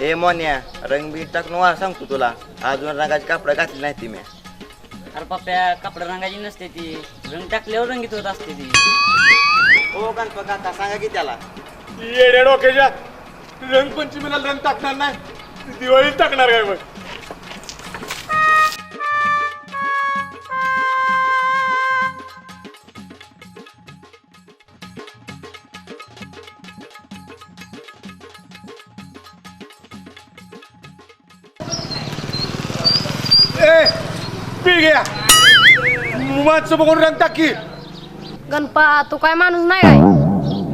ए मोन्या रंगबीर टाकून वा सांगतो तुला. अजून रंगाची कापडं घातली नाही ती मी. अरे पप्प्या कपडा रंगाची नसते ती. रंग टाकल्यावर रंगीत होत असते ती. हो गणपत काका सांगा की त्याला. येड्या डोक्याच्या. रंगपंचमीला रंग टाकणार नाही. दिवाळीत टाकणार काय मग? माणसं बघून रंग टाकी गणपा तू काय माणूस नाही काय?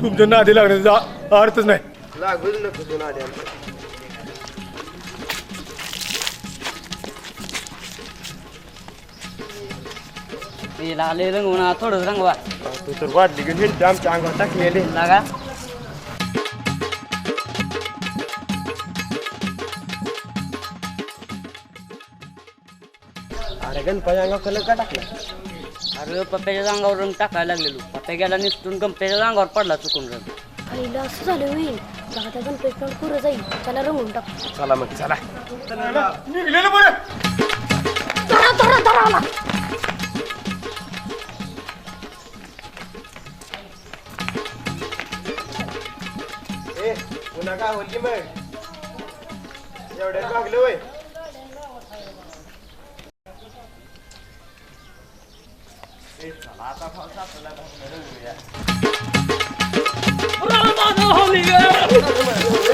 तुमच्या नादी लागण्याचा अर्थच नाही. लागूच नको ते लागले रंग म्हणा थोडंच रंगवा. तू तर घेऊन हिंड आमच्या अंगावर टाकलेले लागा. अरे गणपती अंगावर कलर का टाकला? अरे पप्प्याच्या अंगावर रंग टाकायला लागलेलो. पप्प्या गेला निसटून गणपतीच्या अंगावर पडला चुकून रंग. पहिलं असं झालं होईल. गणपती पण पुरं जाईल. त्याला रंगून टाक. चला मग चला. निघलेलं बरं धरा धरा धरा आला. ए पुन्हा काय होती मग? एवढ्यात भागलं वय Bravo, Oliver!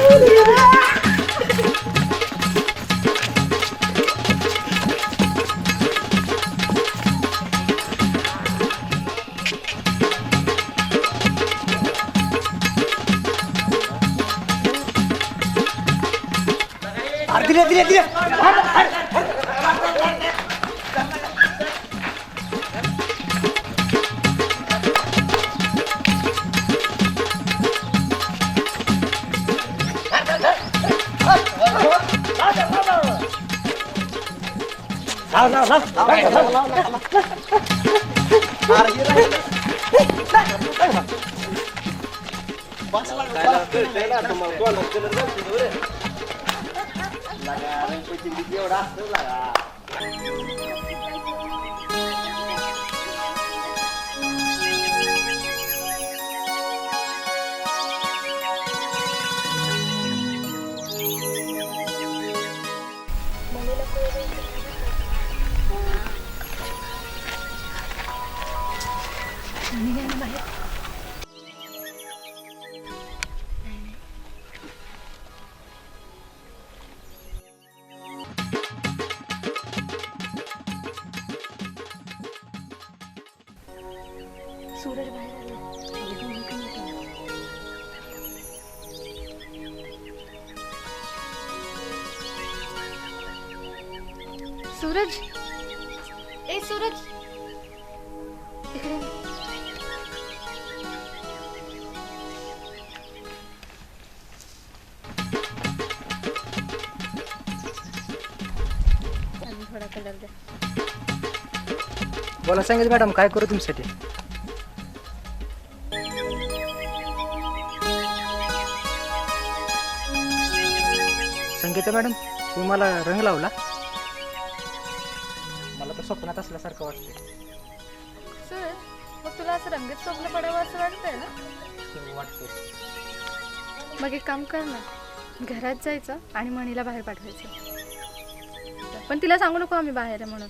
लाव सूरज बोला सांगेल मॅडम काय करू तुमच्यासाठी? संगीता मॅडम तुम्ही मला रंग लावला. मला तर स्वप्नात असल्यासारखं वाटतंय. सूरज मग तुला असं रंगीत स्वप्न पडावं असं वाटतंय ना? वाटतंय. मग एक काम कर ना. घरात जायचं आणि मणीला बाहेर पाठवायचं. पण तिला सांगू नको आम्ही बाहेर आहे म्हणून.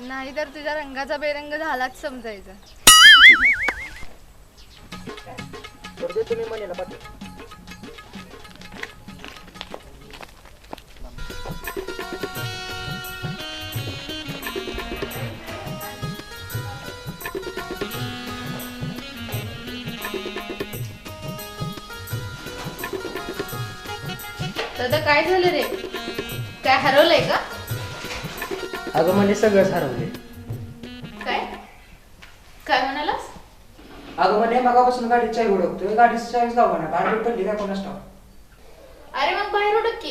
नाही तर तुझ्या रंगाचा बेरंग झालाच समजायचा. तर ते तुम्ही मनीला पाठवा दादा काय झालं रे? काय हरवलंय का? अगं म्हणजे सगळंच हरवले काय? काय म्हणालास? अगं म्हणजे मगापासून गाडीची चावी ओळखतोय गाडीची चावीच लावा ना गाडी पडली काय कोणास ठाऊक? अरे मग बाहेर उडत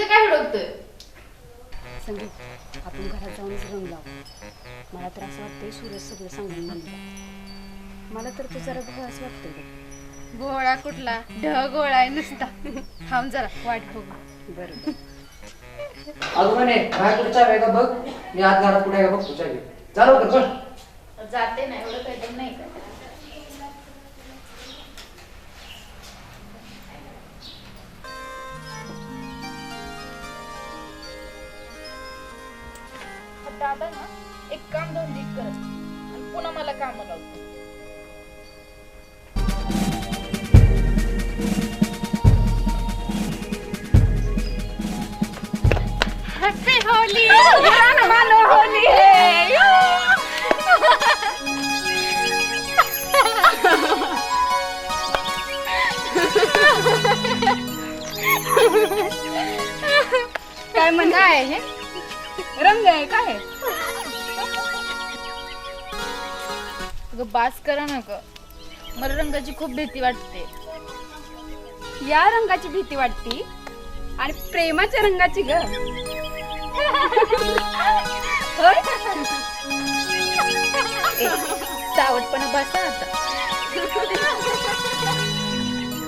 काय हुडकतोय संदीप आपण घरात जाऊनच रंग लावू. मला तर असं वाटतंय सूरज सगळं सांगून म्हणलं मला तर तो जरा बघा असं वाटतंय बघ. भोळा कुठला? ढ गोळा आहे नुसता. थांब जरा वाट बघू. बरं. अगं म्हणे बाहेर कुठे चावी आहे का बघ मी आत घरात कुठे आहे का बघ तुझ्या चालू कर चल. जाते ना एवढं काही नाही का? दादा ना एक काम दोन नीट करत आणि पुन्हा मला काम लावतो हॅपी होली! मानो होली! काय म्हण काय हे? रंग आहे काय? बास करा ना ग. मला रंगाची खूप भीती वाटते. या रंगाची भीती वाटती आणि प्रेमाच्या रंगाची ग. होय? सावटपणा बसा आता.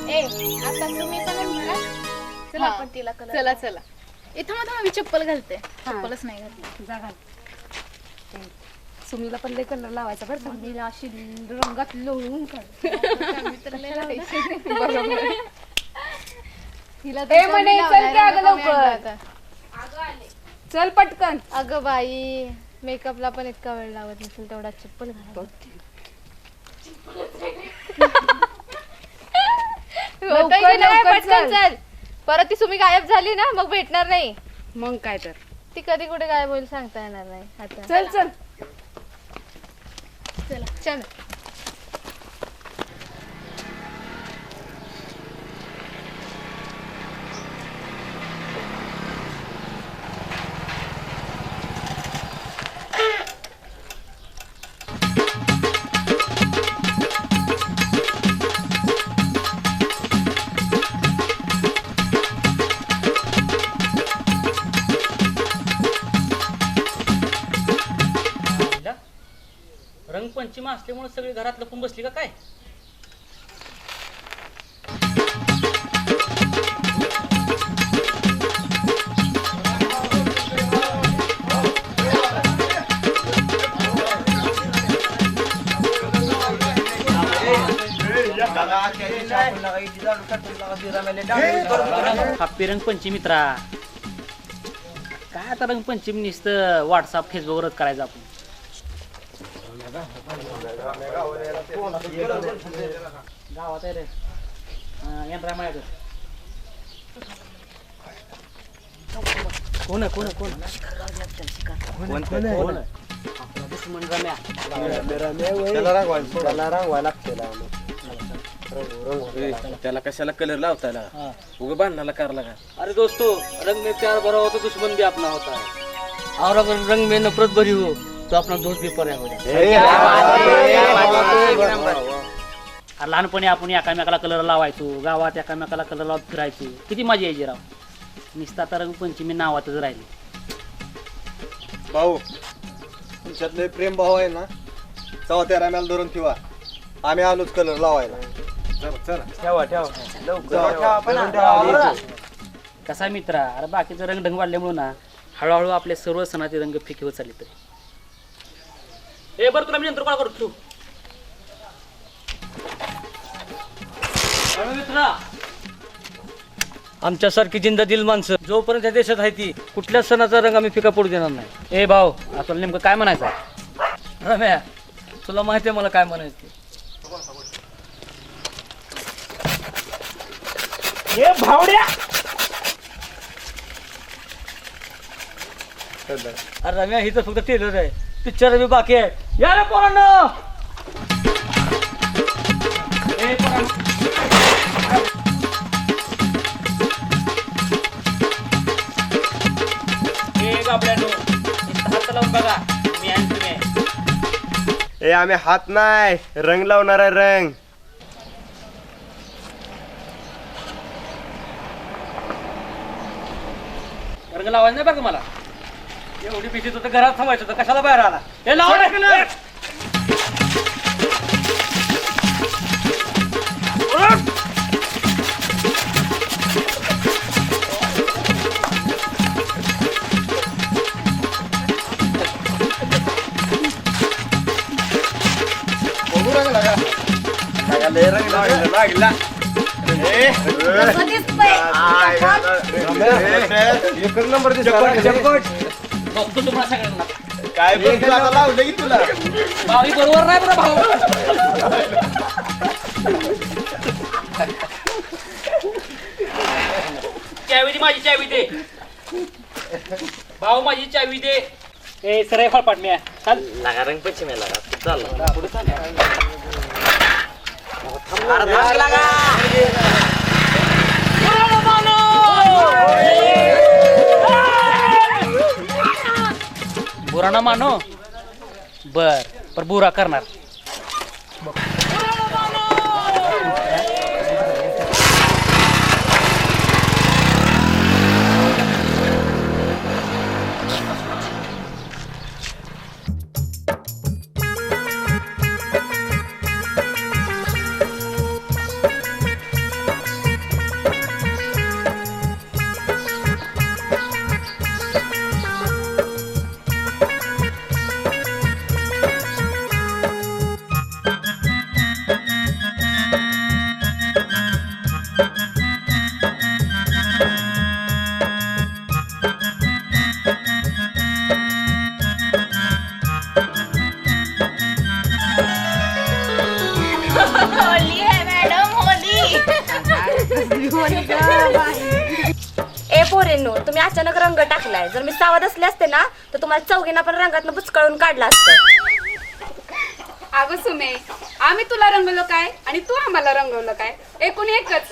ए आता तुम्ही पण म्हणा चला आपण तिला चला चला. इथं मग मी चप्पल घालते. चप्पलच नाही घातली जा घाल. ते सुमीला पण लय कलर लावायचा बरं का. तिला अशी रंगात लोळून काढ. तिला ए म्हणे, चल की अगं लवकर. चल पटकन. अगं बाई मेकअपला पण इतका वेळ लावत नसेल तेवढा चप्पल घाल लवकर, लवकर चल. चल. परत ती तुम्ही गायब झाली ना मग भेटणार नाही. मग काय तर. ती कधी कुठे गायब होईल सांगता येणार नाही. आता. चल चल चला. चल. असल्यामुळे सगळी घरात लपून बसली का काय? हप्पी रंगपंचमी मित्रा काय आता रंगपंचमी नुसतं व्हॉट्सअप फेसबुकवरच करायचं आपण. गावात आहे रे येणार माझ्याकडे कोण आहे, कोण आहे, कोण कोण आहे? दुश्मन रम्या. त्याला कशाला कलर लावतायला उगा उग बांधण्याला कारला का अरे दोस्तों रंग में प्यार भरा होता दुश्मन भी अपना होता है और अगर रंग में नफरत भरी हो तो अपना दोस्त भी पराया हो जाता है अरे लहानपणी आपण एकामेकाला कलर लावायचो गावात एकामेकाला कलर लावत फिरायचो. किती मजा यायची राव. नुसतं आता रंगपंचमी नावातच राहिली. भाऊ तुमच्यातले प्रेम भाऊ आहे ना? चव्हा त्या रम्याला धरून ठेवा. आम्ही आलोच कलर लावायला. ठेवा ठेवा. कसा मित्रा अरे बाकीचं रंग ढंग वाढल्यामुळे ना हळूहळू आपले सर्व सणाचे रंग फिके होत चालले तरी. ए बरं तुला मी नंतर कॉल करतो. अरे मित्रा. आमच्यासारखी जिंदा दिल माणसं जोपर्यंत या देशात आहे ती कुठल्याच सणाचा रंग आम्ही फिका पडू देणार नाही. ए भाऊ आपल्याला नेमकं काय म्हणायचं आहे? रम्या तुला माहिती आहे मला काय म्हणायचं ते. अरे रम्या ही तर फक्त टेलर आहे. पिक्चर बी बाकी आहे. या रे पोरांनो ए पोरांनो. बघा मी आहे तुम्ही. ए आम्ही हात नाही रंग लावणार आहे रंग रंग लावायचा नाही बरं का मला एवढी भीती होतं घरात थांबायचं होतं कशाला बाहेर आला हे लावा ना कलर. लागा लय बघतो तुम्हाला सगळ्यांना काय आता लावलं की तुला? भाऊ ही बरोबर नाही बरं भाऊ. चावी दे माझी चावी दे. भाऊ माझी चावी दे. ए सर फळपाट मी चाल. लागा रंग पंचमी लागा चालला पुढे चाल बुरा ना मानो. बर पर बुरा करणार. जर मी सावध असले असते ना तर तुम्हाला चौघींना पण रंगातनं बुचकळून काढला असतं. अगं सुमे आम्ही तुला रंगवलं काय आणि तू आम्हाला रंगवलं काय? एकूण एकच.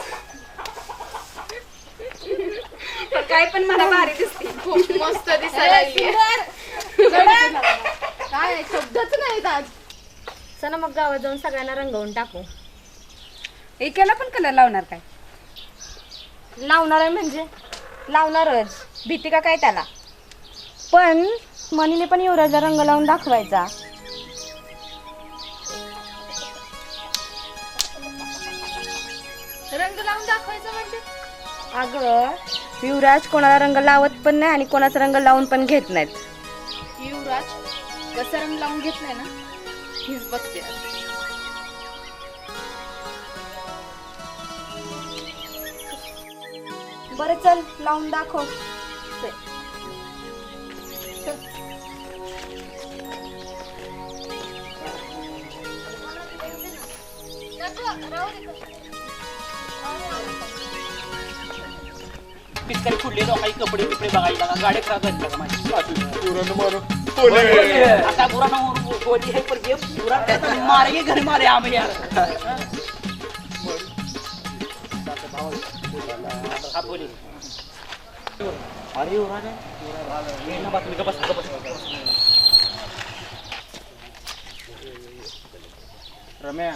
पण काय पण मला भारी दिसते. खूप मस्त दिसायला लागली काय शब्दच नाहीत आज. चला मग गावात जाऊन सगळ्यांना रंगवून टाकू. एकाला पण कलर लावणार काय? लावणार आहे म्हणजे? लावणारच. भीती का काय त्याला? पण मनीने पण युवराजला रंग लावून दाखवायचा. रंग लावून दाखवायचं म्हणजे? अगं युवराज कोणाला रंग लावत पण नाही आणि कोणाचा रंग लावून पण घेत नाहीत. युवराज कसं रंग लावून घेतलाय ना? हीच बघते. बरं चल लावून दाखव. पिचकारी फुडले लोकांनी कपडे बिपडे बघायला लागा. गाडी खराब झाली लागा माझी. पुरण मारू बोले आता बुरा ना गोली है पर ये बुरा कहता मारेंगे घर मारे आम यार बोली अरे युवराज आहे. ये ना बातमी का बस का बस रम्या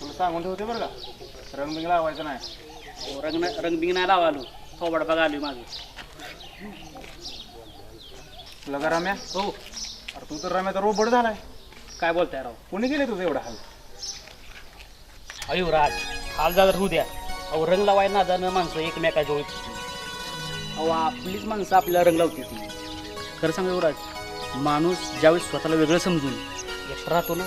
तुला सांगून ठेवते बरं का? रंग बिंग लावायचा नाही. हो, रंग रंगबिंग नाही लावा आलो थोबड बघा आलोय मागे. तुला का रम्या? हो. अरे तू तर रम्या तर रोबट झालाय. काय बोलताय राव? कोणी केले तुझं एवढा हाल? अयो राज हाल झाला होऊ द्या. अहो रंग लावायला ना जाणं माणसं एकमेका जवळ अहो आपलीच माणसं आपल्याला रंग लावते खरं सांगा युवराज माणूस ज्यावेळी स्वतःला वेगळं समजून एकटा राहतो ना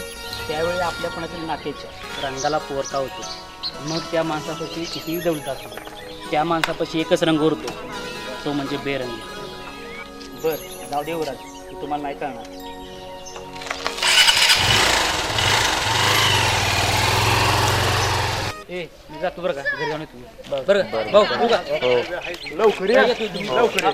त्यावेळी आपल्या कोणाच्या नात्याच्या रंगाला पोरता होतो. मग त्या माणसापाशी कितीही दौलत असतो त्या माणसापाशी एकच रंग उरतो. तो म्हणजे बेरंग. बर जाऊ दे युवराज मी तुम्हाला नाही कळणार. ए मी जातो बरं का. घरी जाऊन येतो मी. बरं का? भाऊ का? लवकर या. लवकर या.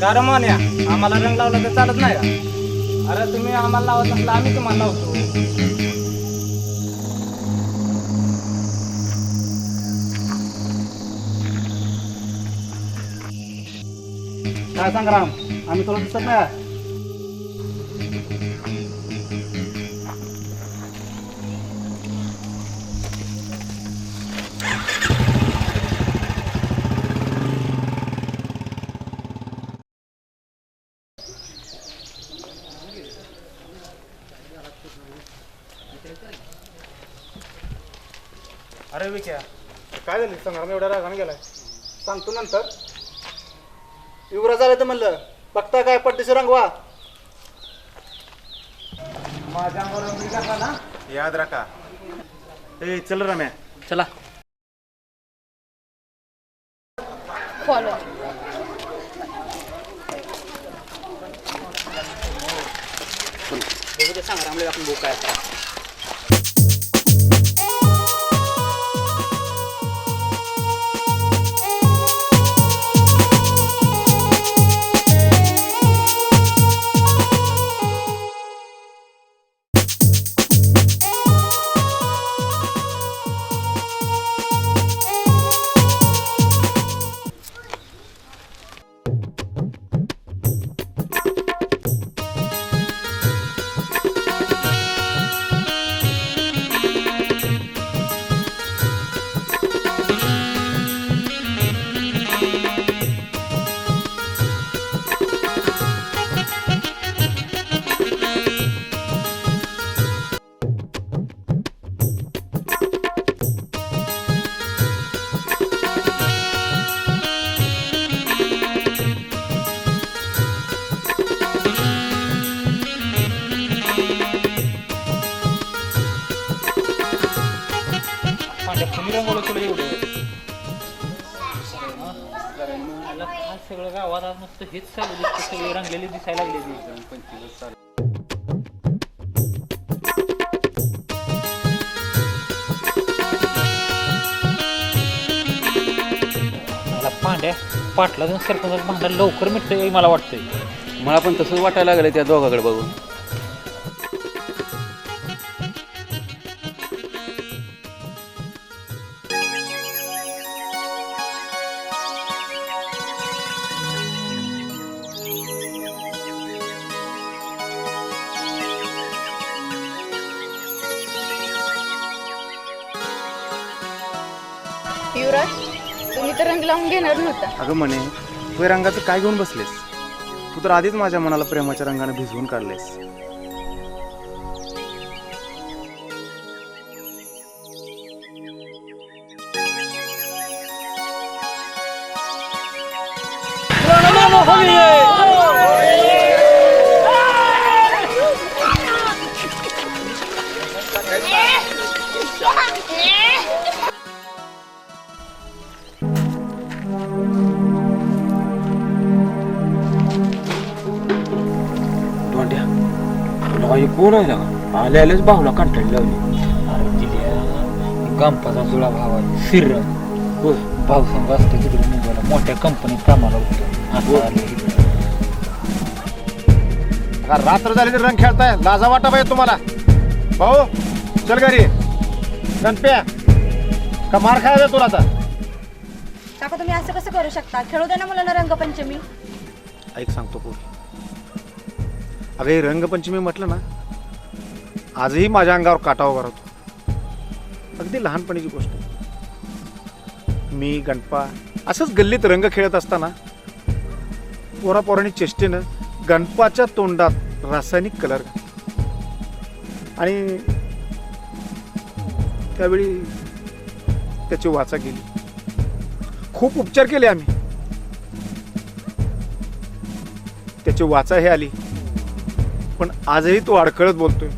का रमोन्या आम्हाला रंग लावलं तर चालत नाही का? अरे तुम्ही आम्हाला लावत असला आम्ही तुम्हाला लावतो. काय सांग आम्ही तुला दिसत नाही. अरे विक्या काय झालं? संग्राम एवढ्या रागाने गेलाय. सांगतो नंतर. युवराज झालं तर म्हणलं बघता काय पट्टीशी रंगवा माझ्या ना. याद राखा. ए चल रम्या. चला. फॉलो सांग रामले आपण बघू काय आज मस्त हेच चालू दिसतं सगळे रंगलेले दिसायला लागले पंचवीस चालू मला पांड्या पाटला जाऊन सरपंच भांडण लवकर मिटतंय मला वाटतंय. मला पण तसंच वाटायला लागलं त्या दोघाकडे बघून. मी तर रंग लावून घेणार नव्हता. अगं म्हणे तू या रंगाचं काय घेऊन बसलेस? तू तर आधीच माझ्या मनाला प्रेमाच्या रंगाने भिजवून काढलेस. तुला कोण आहे ना आले आलेच भावला कंटाळी लावली अरे दिल्या गंपाचा जुळा भाव आहे. सिर भाऊ संघ असतो तिकडे मुंबईला. मोठ्या कंपनीत कामाला होतो. आता आले इकडे. का रात्र झाली तर रंग खेळताय. लाजा वाटा पाहिजे तुम्हाला. भाऊ चल घरी. गणप्या का मार खायला तुला आता? काका तुम्ही असं कसं करू शकता? खेळू दे ना मुलांना रंगपंचमी. ऐक सांगतो पोरी. अगं हे रंगपंचमी म्हटलं ना आजही माझ्या अंगावर काटा उभा होतो अगदी लहानपणीची गोष्ट. मी गणपा असंच गल्लीत रंग खेळत असताना पोरापोरांनी चेष्टेनं गणपाच्या तोंडात रासायनिक कलर आणि त्यावेळी त्याची वाचा गेली. खूप उपचार केले आम्ही. त्याची वाचा हे आली. पण आजही तो अडखळत बोलतोय.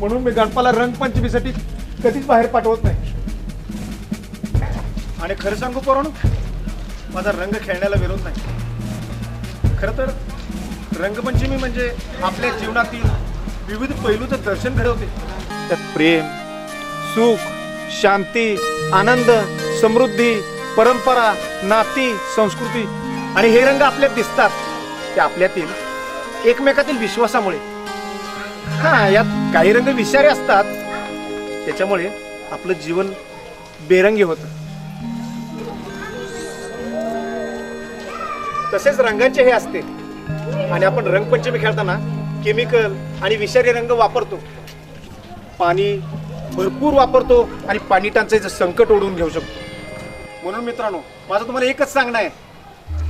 म्हणून मी गणपाला रंगपंचमीसाठी कधीच बाहेर पाठवत नाही. आणि खरं सांगू पोराणू माझा रंग खेळण्याला विरोध नाही. खरं तर रंगपंचमी म्हणजे आपल्या जीवनातील विविध पैलूचं दर्शन घडवते. त्यात प्रेम सुख शांती आनंद समृद्धी परंपरा नाती संस्कृती आणि हे रंग आपल्यात दिसतात. ते आपल्यातील एकमेकातील विश्वासामुळे हा यात काही रंग विषारी असतात. त्याच्यामुळे आपलं जीवन बेरंगी होतं. तसेच रंगांचे हे असते. आणि आपण रंगपंचमी खेळताना केमिकल आणि विषारी रंग वापरतो. पाणी भरपूर वापरतो आणि पाणी टंचाईचं संकट ओढून घेऊ शकतो. म्हणून मित्रांनो माझं तुम्हाला एकच सांगणं आहे.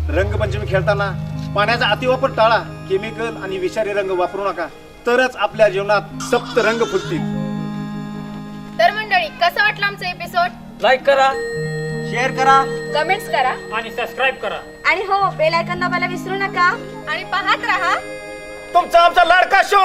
रंगपंचमी खेळताना पाण्याचा अतिवापर टाळा. केमिकल आणि विषारी रंग वापरू नका. तरच आपल्या जीवनात सप्त रंग फुटतील तर मंडळी कसं वाटलं आमचं एपिसोड लाईक करा. शेअर करा. कमेंट्स करा. आणि सबस्क्राईब करा. आणि हो बेल आयकॉन दाबायला विसरू नका. आणि पाहत राहा. तुमचा आमचा लाडका शो